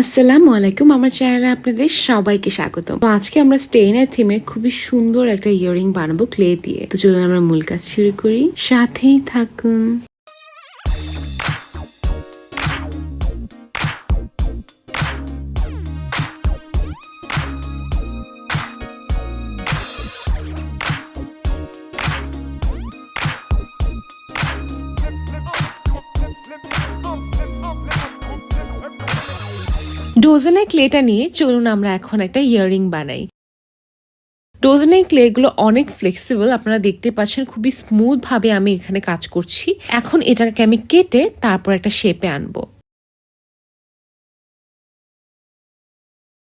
আসসালামু আলাইকুম, আমার চ্যানেলে আপনাদের সবাইকে স্বাগত আজকে আমরা স্টেইনের থিমের খুবই সুন্দর একটা ইয়ারিং বানাবো ক্লে দিয়ে। তো চলুন আমরা মূল কাজ শুরু করি। সাথেই থাকুন। ডোজেনের ক্লেটা নিয়ে চলুন আমরা এখন একটা ইয়ারিং বানাই। ডোজেনের ক্লেগুলো অনেক ফ্লেক্সিবল আপনারা দেখতে পাচ্ছেন খুবই স্মুথ ভাবে আমি এখানে কাজ করছি। এখন এটাকে আমি কেটে তারপর একটা শেপে আনব।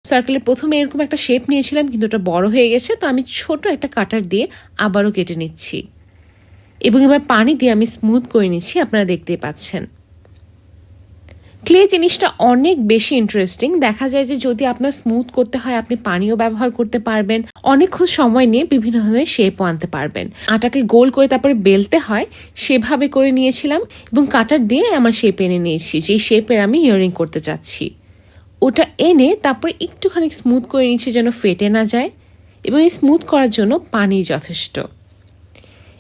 সার্কেলের প্রথমে এরকম একটা শেপ নিয়েছিলাম, কিন্তু ওটা বড় হয়ে গেছে, তো আমি ছোট একটা কাটার দিয়ে আবারও কেটে নিচ্ছি। এবং এবার পানি দিয়ে আমি স্মুথ করে নিচ্ছি, আপনারা দেখতেই পাচ্ছেন। ক্লে জিনিসটা অনেক বেশি ইন্টারেস্টিং দেখা যায় যে যদি আপনার স্মুথ করতে হয়, আপনি পানিও ব্যবহার করতে পারবেন। অনেকক্ষণ সময় নিয়ে বিভিন্ন ধরনের শেপও আনতে পারবেন। আটাকে গোল করে তারপরে বেলতে হয়, সেভাবে করে নিয়েছিলাম এবং কাটার দিয়ে আমার শেপ এনে নিয়েছি, যেই শেপের আমি ইয়ারিং করতে চাচ্ছি। ওটা এনে তারপরে একটুখানি স্মুথ করে নিচ্ছি যেন ফেটে না যায় এবং এই স্মুথ করার জন্য পানি যথেষ্ট।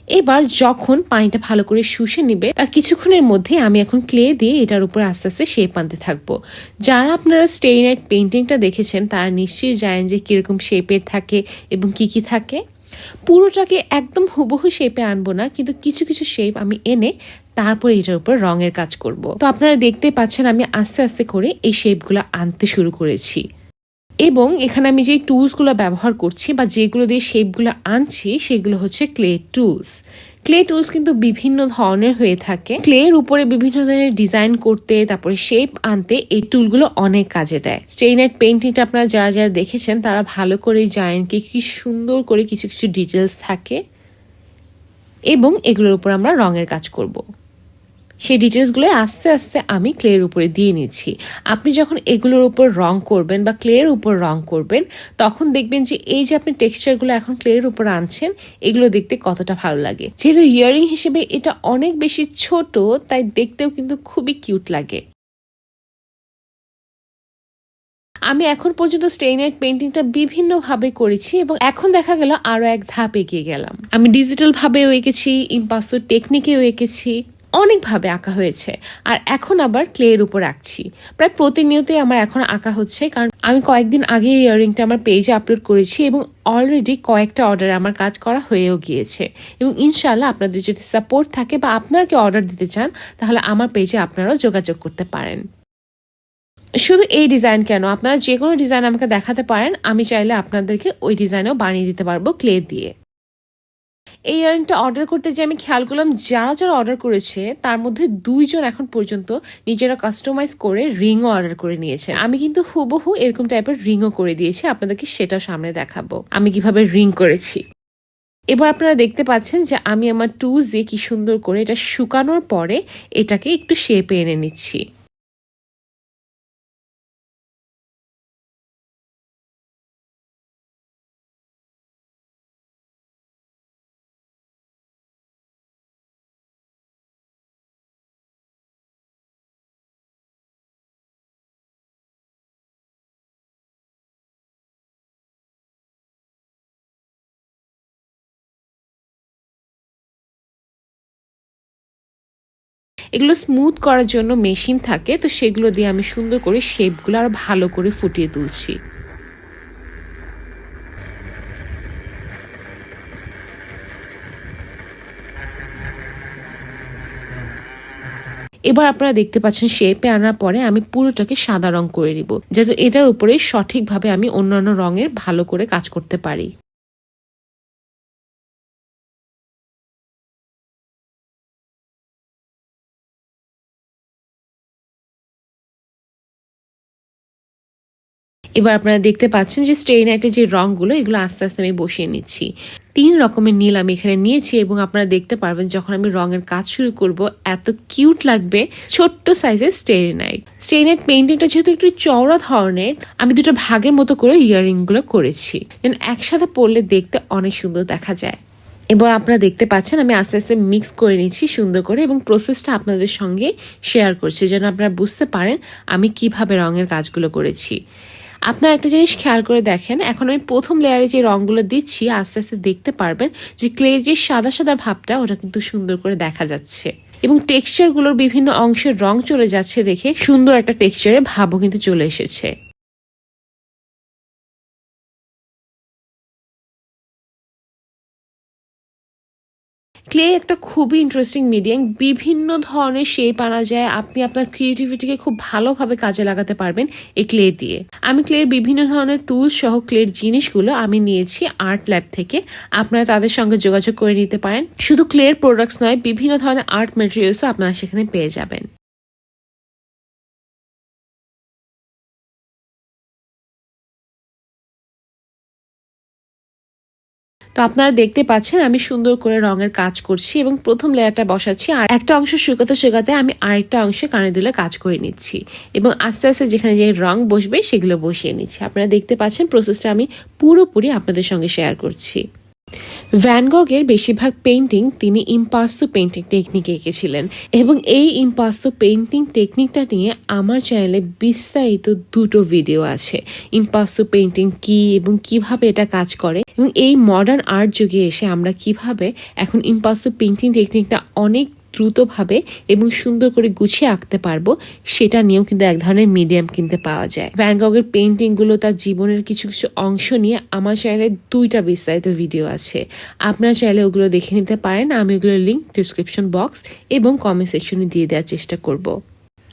এবার যখন পানিটা ভালো করে শুষে নিবে, তার কিছুক্ষণের মধ্যে আমি এখন ক্লে দিয়ে এটার উপর আস্তে আস্তে শেপ আনতে থাকব। যারা আপনারা স্টেইনাইট পেন্টিংটা দেখেছেন, তারা নিশ্চয়ই জানেন যে কীরকম শেপের থাকে এবং কি কি থাকে। পুরোটাকে একদম হুবহু শেপে আনব না, কিন্তু কিছু কিছু শেপ আমি এনে তারপর এটার উপর রঙের কাজ করব। তো আপনারা দেখতে পাচ্ছেন আমি আস্তে আস্তে করে এই শেপগুলো আনতে শুরু করেছি। এবং এখানে আমি যেই টুলসগুলো ব্যবহার করছি বা যেগুলো দিয়ে শেপগুলো আনছি, সেগুলো হচ্ছে ক্লে টুলস। ক্লে টুলস কিন্তু বিভিন্ন ধরনের হয়ে থাকে। ক্লের উপরে বিভিন্ন ধরনের ডিজাইন করতে, তারপরে শেপ আনতে এই টুলগুলো অনেক কাজে দেয়। স্টেইনাইট পেন্টিংটা আপনারা যারা যারা দেখেছেন, তারা ভালো করে জানেন কি কি সুন্দর করে কিছু কিছু ডিটেলস থাকে এবং এগুলোর উপর আমরা রঙের কাজ করব। সেই ডিটেলসগুলো আস্তে আস্তে আমি ক্লের উপরে দিয়ে নিচ্ছি। আপনি যখন এগুলোর উপর রং করবেন বা ক্লের উপর রং করবেন, তখন দেখবেন যে এই যে আপনি টেক্সচারগুলো এখন ক্লের উপর আনছেন, এগুলো দেখতে কতটা ভালো লাগে। যেহেতু ইয়ারিং হিসেবে এটা অনেক বেশি ছোট, তাই দেখতেও কিন্তু খুবই কিউট লাগে। আমি এখন পর্যন্ত স্টেইনাইট পেন্টিংটা বিভিন্নভাবে করেছি এবং এখন দেখা গেল আরও এক ধাপ এগিয়ে গেলাম। আমি ডিজিটাল ভাবেও এঁকেছি ইম্পাসো টেকনিকেও এঁকেছি। অনেকভাবে আঁকা হয়েছে। আর এখন আবার ক্লের উপর আঁকছি। প্রায় প্রতিনিয়তই আমার এখন আঁকা হচ্ছে, কারণ আমি কয়েকদিন আগে এই ইয়ারিংটা আমার পেজে আপলোড করেছি এবং অলরেডি কয়েকটা অর্ডারে আমার কাজ করা হয়েও গিয়েছে। এবং ইনশাল্লাহ আপনাদের যদি সাপোর্ট থাকে বা আপনারা কি অর্ডার দিতে চান, তাহলে আমার পেজে আপনারাও যোগাযোগ করতে পারেন। শুধু এই ডিজাইন কেন? আপনারা যে কোনো ডিজাইন আমাকে দেখাতে পারেন, আমি চাইলে আপনাদেরকে ওই ডিজাইনও বানিয়ে দিতে পারব ক্লে দিয়ে। এই ইয়ারিংটা অর্ডার করতে যে আমি খেয়াল করলাম যারা যারা অর্ডার করেছে, তার মধ্যে দুইজন এখন পর্যন্ত নিজেরা কাস্টমাইজ করে রিংও অর্ডার করে নিয়েছে। আমি কিন্তু হুবহু এরকম টাইপের রিংও করে দিয়েছি, আপনাদেরকে সেটাও সামনে দেখাবো। আমি কীভাবে রিং করেছি। এবার আপনারা দেখতে পাচ্ছেন যে আমি আমার টুলস দিয়ে কি সুন্দর করে এটা শুকানোর পরে এটাকে একটু শেপে এনে নিচ্ছি। এগুলো স্মুথ করার জন্য মেশিন থাকে, তো সেগুলো দিয়ে আমি সুন্দর করে শেপগুলো আরও ভালো করে ফুটিয়ে তুলছি। এবার আপনারা দেখতে পাচ্ছেন শেপে আনার পরে আমি পুরোটাকে সাদা রং করে নিব যাতে এটার উপরে সঠিকভাবে আমি অন্যান্য রঙের ভালো করে কাজ করতে পারি। এবার আপনারা দেখতে পাচ্ছেন যে স্টেইনাইটের যে রঙগুলো, এগুলো আস্তে আস্তে আমি বসিয়ে নিচ্ছি। তিন রকমের নীল আমি এখানে নিয়েছি এবং আপনারা দেখতে পারবেন যখন আমি রঙের কাজ শুরু করব, এত কিউট লাগবে ছোট্ট সাইজের স্টেরিনাইট স্টেরিনাইট পেন্টিংটা যেহেতু একটু চওড়া ধরনের, আমি দুটো ভাগের মতো করে ইয়ারিংগুলো করেছি। যেন একসাথে পরলে দেখতে অনেক সুন্দর দেখা যায়। এবার আপনারা দেখতে পাচ্ছেন আমি আস্তে আস্তে মিক্স করে নিচ্ছি সুন্দর করে এবং প্রসেসটা আপনাদের সঙ্গে শেয়ার করছি, যেন আপনারা বুঝতে পারেন আমি কীভাবে রঙের কাজগুলো করেছি। আপনারা একটা জিনিস খেয়াল করে দেখেন, এখন আমি প্রথম লেয়ারে যে রঙগুলো দিচ্ছি, আস্তে আস্তে দেখতে পারবেন যে ক্লে যে সাদা সাদা ভাবটা, ওটা কিন্তু সুন্দর করে দেখা যাচ্ছে। এবং টেক্সচারগুলোর বিভিন্ন অংশের রং চলে যাচ্ছে দেখে সুন্দর একটা টেক্সচারের ভাবও কিন্তু চলে এসেছে। ক্লে একটা খুবই ইন্টারেস্টিং মিডিয়াম বিভিন্ন ধরনের শেপ আনা যায়। আপনি আপনার ক্রিয়েটিভিটিকে খুব ভালোভাবে কাজে লাগাতে পারবেন এই ক্লে দিয়ে। আমি ক্লের বিভিন্ন ধরনের টুলস সহ ক্লের জিনিসগুলো আমি নিয়েছি আর্ট ল্যাব থেকে। আপনারা তাদের সঙ্গে যোগাযোগ করে নিতে পারেন। শুধু ক্লের প্রোডাক্টস নয়, বিভিন্ন ধরনের আর্ট মেটেরিয়ালসও আপনারা সেখানে পেয়ে যাবেন। তো আপনারা দেখতে পাচ্ছেন, আমি সুন্দর করে রঙের কাজ করছি এবং প্রথম লেয়ারটা বসাচ্ছি আর একটা অংশ শুকাতে শুকাতে আমি আরেকটা অংশে কানে দুলে কাজ করে নিচ্ছি এবং আস্তে আস্তে যেখানে যে রং বসবে সেগুলো বসিয়ে নিচ্ছি। আপনারা দেখতে পাচ্ছেন প্রসেসটা আমি পুরোপুরি আপনাদের সঙ্গে শেয়ার করছি। ভ্যানগগের বেশিরভাগ পেন্টিং তিনি ইম্পাস্তু পেন্টিং টেকনিকে এঁকেছিলেন এবং এই ইম্পাস্তু পেন্টিং টেকনিকটা নিয়ে আমার চ্যানেলে বিস্তারিত দুটো ভিডিও আছে। ইম্পাস্তু পেন্টিং কি এবং কীভাবে এটা কাজ করে এবং এই মডার্ন আর্ট যুগে এসে আমরা কীভাবে এখন ইম্পাস্তু পেন্টিং টেকনিকটা অনেক দ্রুতভাবে এবং সুন্দর করে গুছিয়ে আঁকতে পারব, সেটা নিয়েও কিন্তু এক ধরনের মিডিয়াম কিনতে পাওয়া যায়। ভ্যানগগের পেন্টিংগুলো তার জীবনের কিছু কিছু অংশ নিয়ে আমার চ্যানেলে দুইটা বিস্তারিত ভিডিও আছে। আপনার চাইলে ওগুলো দেখে নিতে পারেন, আমি ওগুলোর লিঙ্ক ডিসক্রিপশন বক্স এবং কমেন্ট সেকশনে দিয়ে দেওয়ার চেষ্টা করব।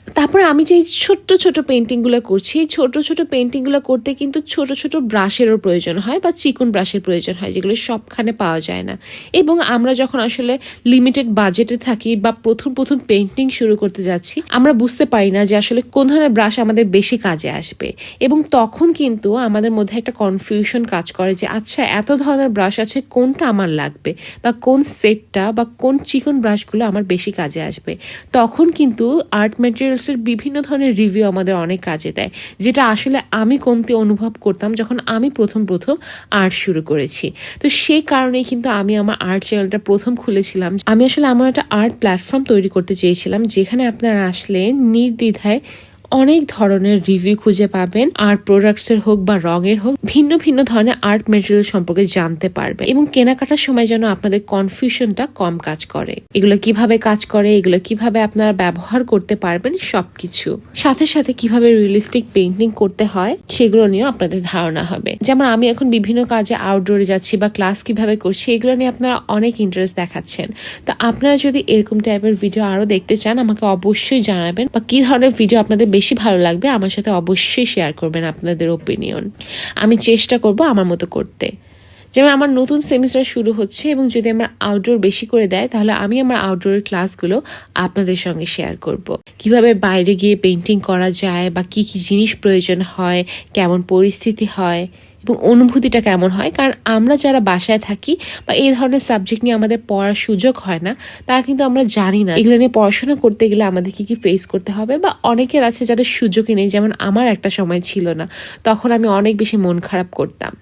তারপরে আমি যে ছোট্ট ছোট পেন্টিংগুলো করছি, এই ছোট ছোট পেন্টিংগুলো করতে কিন্তু ছোট ছোট ব্রাশেরও প্রয়োজন হয় বা চিকন ব্রাশের প্রয়োজন হয়, যেগুলো সবখানে পাওয়া যায় না। এবং আমরা যখন আসলে লিমিটেড বাজেটে থাকি বা প্রথম প্রথম পেন্টিং শুরু করতে যাচ্ছি, আমরা বুঝতে পারি না যে আসলে কোন ধরনের ব্রাশ আমাদের বেশি কাজে আসবে। এবং তখন কিন্তু আমাদের মধ্যে একটা কনফিউশন কাজ করে যে আচ্ছা এত ধরনের ব্রাশ আছে, কোনটা আমার লাগবে? বা কোন সেটটা বা কোন চিকন ব্রাশগুলো আমার বেশি কাজে আসবে? তখন কিন্তু আর্ট ম্যাটেরিয়ালসের বিভিন্ন ধরনের রিভিউ আমাদের অনেক কাজে দেয়, যেটা আসলে আমি কমতে অনুভব করতাম যখন আমি প্রথম প্রথম আর্ট শুরু করেছি। তো সেই কারণেই কিন্তু আমি আমার আর্ট চ্যানেলটা প্রথম খুলেছিলাম। আমি আসলে আমার একটা আর্ট প্ল্যাটফর্ম তৈরি করতে চেয়েছিলাম, যেখানে আপনারা আসলে নির্দ্বিধায় অনেক ধরনের রিভিউ খুঁজে পাবেন। আর্ট প্রোডাক্টস এর হোক বা রঙের হোক, ভিন্ন ভিন্ন ধরনের আর্ট মেটেরিয়াল সম্পর্কে জানতে পারবেন। এবং কেনাকাটার সময় যেন আপনাদের কনফিউশনটা কম কাজ করে। এগুলো কীভাবে কাজ করে, এগুলো কীভাবে আপনারা ব্যবহার করতে পারবেন, সবকিছু। সাথে সাথে কীভাবে রিয়েলিস্টিক পেন্টিং করতে হয়, সেগুলো নিয়েও আপনাদের ধারণা হবে। যেমন আমি এখন বিভিন্ন কাজে আউটডোরে যাচ্ছি বা ক্লাস কীভাবে করছি, এগুলো নিয়ে আপনারা অনেক ইন্টারেস্ট দেখাচ্ছেন। তো আপনারা যদি এরকম টাইপের ভিডিও আরও দেখতে চান, আমাকে অবশ্যই জানাবেন বা কি ধরনের ভিডিও আপনাদের বেশি ভালো লাগবে, আমার সাথে অবশ্যই শেয়ার করবেন আপনাদের ওপিনিয়ন আমি চেষ্টা করব আমার মতো করতে যেমন আমার নতুন সেমিস্টার শুরু হচ্ছে এবং যদি আমার আউটডোর বেশি করে দেয়, তাহলে আমি আমার আউটডোরের ক্লাসগুলো আপনাদের সঙ্গে শেয়ার করব। কীভাবে বাইরে গিয়ে পেন্টিং করা যায় বা কি কি জিনিস প্রয়োজন হয়, কেমন পরিস্থিতি হয় এবং অনুভূতিটা কেমন হয়? কারণ আমরা যারা বাসায় থাকি বা এই ধরনের সাবজেক্ট নিয়ে আমাদের পড়ার সুযোগ হয় না তা কিন্তু আমরা জানি না। এগুলো নিয়ে পড়াশোনা করতে গেলে আমাদের কি কি ফেস করতে হবে? বা অনেকের আছে যাদের সুযোগই নেই, যেমন আমার একটা সময় ছিল না, তখন আমি অনেক বেশি মন খারাপ করতাম।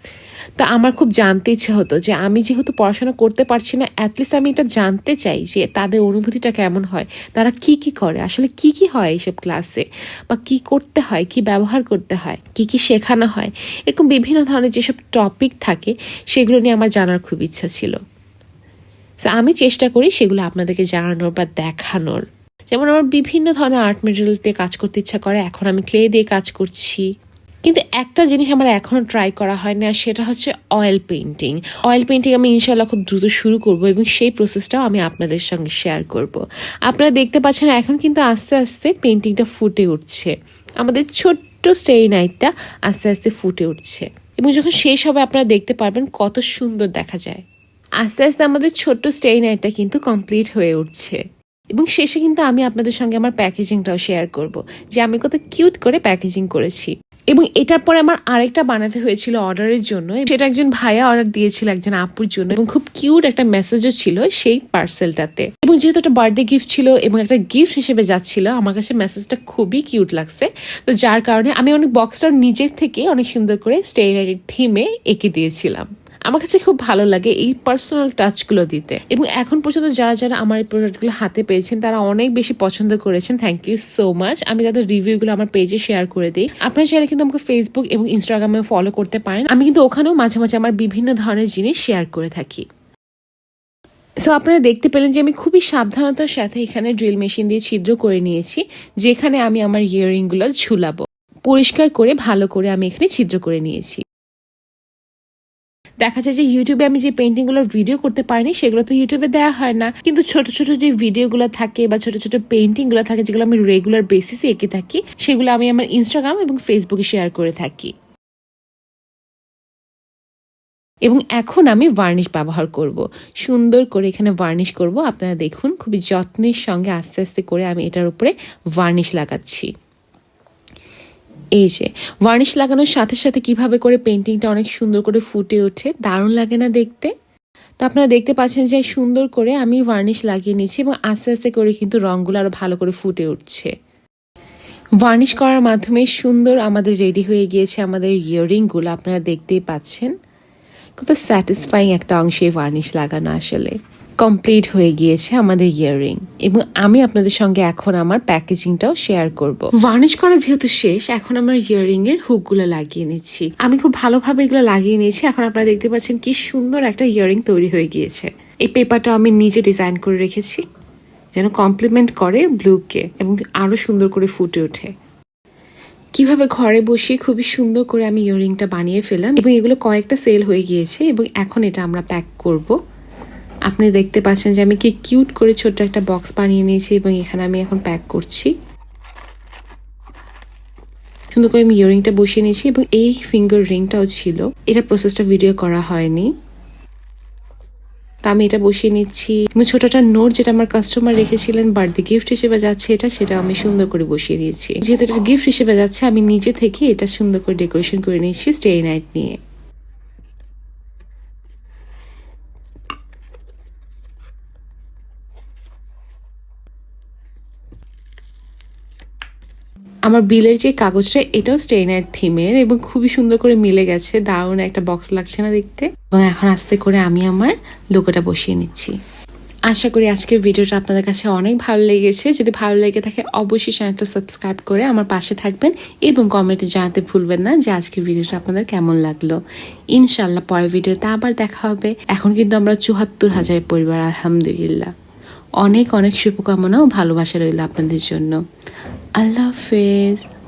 তা আমার খুব জানতে ইচ্ছে হতো যে আমি যেহেতু পড়াশোনা করতে পারছি না অ্যাটলিস্ট আমি এটা জানতে চাই যে তাদের অনুভূতিটা কেমন হয়। তারা কি কি করে? আসলে কি কি হয় এইসব ক্লাসে বা কি করতে হয়? কি ব্যবহার করতে হয়? কি কি শেখানো হয়? এরকম বিভিন্ন ধরনের যেসব টপিক থাকে, সেগুলো নিয়ে আমার জানার খুব ইচ্ছা ছিল। আমি চেষ্টা করি সেগুলো আপনাদেরকে জানানোর বা দেখানোর। যেমন আমার বিভিন্ন ধরনের আর্ট মেটেরিয়ালস দিয়ে কাজ করতে ইচ্ছা করে, এখন আমি ক্লে দিয়ে কাজ করছি। কিন্তু একটা জিনিস আমার এখনও ট্রাই করা হয়নি, আর সেটা হচ্ছে অয়েল পেন্টিং অয়েল পেন্টিং আমি ইনশাল্লাহ খুব দ্রুত শুরু করব এবং সেই প্রসেসটাও আমি আপনাদের সঙ্গে শেয়ার করব। আপনারা দেখতে পাচ্ছেন এখন কিন্তু আস্তে আস্তে পেন্টিংটা ফুটে উঠছে। আমাদের ছোট্ট স্টেরি নাইটটা আস্তে আস্তে ফুটে উঠছে। এবং যখন শেষ হবে, আপনারা দেখতে পারবেন কত সুন্দর দেখা যায়। আস্তে আস্তে আমাদের ছোট্ট স্টেই নাইটটা কিন্তু কমপ্লিট হয়ে উঠছে। এবং শেষে কিন্তু আমি আপনাদের সঙ্গে আমার প্যাকেজিংটাও শেয়ার করব। যে আমি কত কিউট করে প্যাকেজিং করেছি। এবং এটার পরে আমার আরেকটা বানাতে হয়েছিল অর্ডারের জন্য সেটা একজন ভাইয়া অর্ডার দিয়েছিল একজন আপুর জন্য, এবং খুব কিউট একটা মেসেজও ছিল সেই পার্সেলটাতে এবং যেহেতু একটা বার্থডে গিফট ছিল এবং একটা গিফট হিসেবে যাচ্ছিল, আমার কাছে মেসেজটা খুবই কিউট লাগছে। তো যার কারণে আমি অনেক বক্সটা নিজের থেকে অনেক সুন্দর করে স্টেইনারি থিমে এঁকে দিয়েছিলাম। আমার কাছে খুব ভালো লাগে এই পার্সোনাল টাচগুলো দিতে। এবং এখন পর্যন্ত যারা যারা আমার এই প্রোডাক্টগুলো হাতে পেয়েছেন, তারা অনেক বেশি পছন্দ করেছেন। থ্যাংক ইউ সো মাচ আমি তাদের রিভিউগুলো আমার পেজে শেয়ার করে দিই। আপনারা চাইলে কিন্তু আমাকে ফেসবুক এবং ইনস্টাগ্রামে ফলো করতে পারেন। আমি কিন্তু ওখানেও মাঝে মাঝে আমার বিভিন্ন ধরনের জিনিস শেয়ার করে থাকি। সো আপনারা দেখতে পেলেন যে আমি খুবই সাবধানতার সাথে এখানে ড্রিল মেশিন দিয়ে ছিদ্র করে নিয়েছি, যেখানে আমি আমার ইয়াররিংগুলো ঝুলাবো। পরিষ্কার করে, ভালো করে আমি এখানে ছিদ্র করে নিয়েছি। দেখা যায় যে ইউটিউবে আমি যে পেন্টিংগুলোর ভিডিও করতে পারিনি, সেগুলো তো ইউটিউবে দেওয়া হয় না। কিন্তু ছোট ছোট যে ভিডিওগুলো থাকে বা ছোট ছোট পেন্টিংগুলো থাকে, যেগুলো আমি রেগুলার বেসিসে এঁকে থাকি, সেগুলো আমি আমার ইনস্টাগ্রাম এবং ফেসবুকে শেয়ার করে থাকি। এবং এখন আমি ভার্নিশ ব্যবহার করব। সুন্দর করে এখানে ভার্নিশ করব। আপনারা দেখুন, খুবই যত্নের সঙ্গে আস্তে আস্তে করে আমি এটার উপরে ভার্নিশ লাগাচ্ছি। এই যে ভার্নিশ লাগানোর সাথে সাথে কীভাবে করে পেন্টিংটা অনেক সুন্দর করে ফুটে ওঠে, দারুণ লাগে না দেখতে? তো আপনারা দেখতে পাচ্ছেন যে সুন্দর করে আমি ভার্নিশ লাগিয়ে নিয়েছি এবং আস্তে আস্তে করে কিন্তু রঙগুলো আরও ভালো করে ফুটে উঠছে। ভার্নিশ করার মাধ্যমে সুন্দর আমাদের রেডি হয়ে গিয়েছে আমাদের ইয়াররিংগুলো আপনারা দেখতেই পাচ্ছেন। কত স্যাটিসফাইং একটা অংশে ভার্নিশ লাগানো আসলে। কমপ্লিট হয়ে গিয়েছে আমাদের ইয়াররিং এবং আমি আপনাদের সঙ্গে এখন আমার প্যাকেজিংটাও শেয়ার করব। ভার্নিশ করা যেহেতু শেষ, এখন আমার ইয়াররিং এর হুকগুলো লাগিয়ে নিচ্ছি। আমি খুব ভালোভাবে এগুলো লাগিয়ে নিয়েছি। এখন আপনারা দেখতে পাচ্ছেন কি সুন্দর একটা ইয়াররিং তৈরি হয়ে গিয়েছে। এই পেপারটা আমি নিজে ডিজাইন করে রেখেছি, যেন কমপ্লিমেন্ট করে ব্লুকে এবং আরও সুন্দর করে ফুটে ওঠে। কীভাবে ঘরে বসে খুবই সুন্দর করে আমি ইয়াররিংটা বানিয়ে ফেলাম এবং এগুলো কয়েকটা সেল হয়ে গিয়েছে, এবং এখন এটা আমরা প্যাক করব। আপনি দেখতে পাচ্ছেন যে আমি কি কিউট করে ছোট্ট একটা বক্স বানিয়ে নিয়েছি এবং এখানে আমি এখন প্যাক করছি। সুন্দর করে আমি ইয়াররিংটা বসিয়ে নিয়েছি এবং এই ফিঙ্গার রিংটাও ছিল। এটা প্রসেসটা ভিডিও করা হয়নি। তো আমি এটা বসিয়ে নিচ্ছি। এবং ছোট একটা নোট যেটা আমার কাস্টমার রেখেছিলেন বার্থডে গিফট হিসেবে যাচ্ছে এটা সেটা আমি সুন্দর করে বসিয়ে নিয়েছি যেহেতু এটা গিফট হিসেবে যাচ্ছে, আমি নিজে থেকে এটা সুন্দর করে ডেকোরেশন করে নিয়েছি স্টে নাইট নিয়ে। আমার বিলের যে কাগজটা, এটাও স্টেইনার থিমের এবং খুবই সুন্দর করে মিলে গেছে। দারুণ একটা বক্স লাগছে না দেখতে। এবং এখন আস্তে করে আমি আমার লোগোটা বসিয়ে নিচ্ছি। আশা করি আজকের ভিডিওটা আপনাদের কাছে অনেক ভালো লেগেছে। যদি ভালো লেগে থাকে, অবশ্যই চ্যানেলটা সাবস্ক্রাইব করে আমার পাশে থাকবেন এবং কমেন্টে জানাতে ভুলবেন না যে আজকের ভিডিওটা আপনাদের কেমন লাগল। ইনশাল্লাহ পরের ভিডিওতে আবার দেখা হবে। এখন কিন্তু আমরা চুয়াত্তর হাজার পরিবার, আলহামদুলিল্লাহ। অনেক অনেক শুভকামনা ও ভালোবাসা রইল আপনাদের জন্য। আল্লাহ হাফেজ।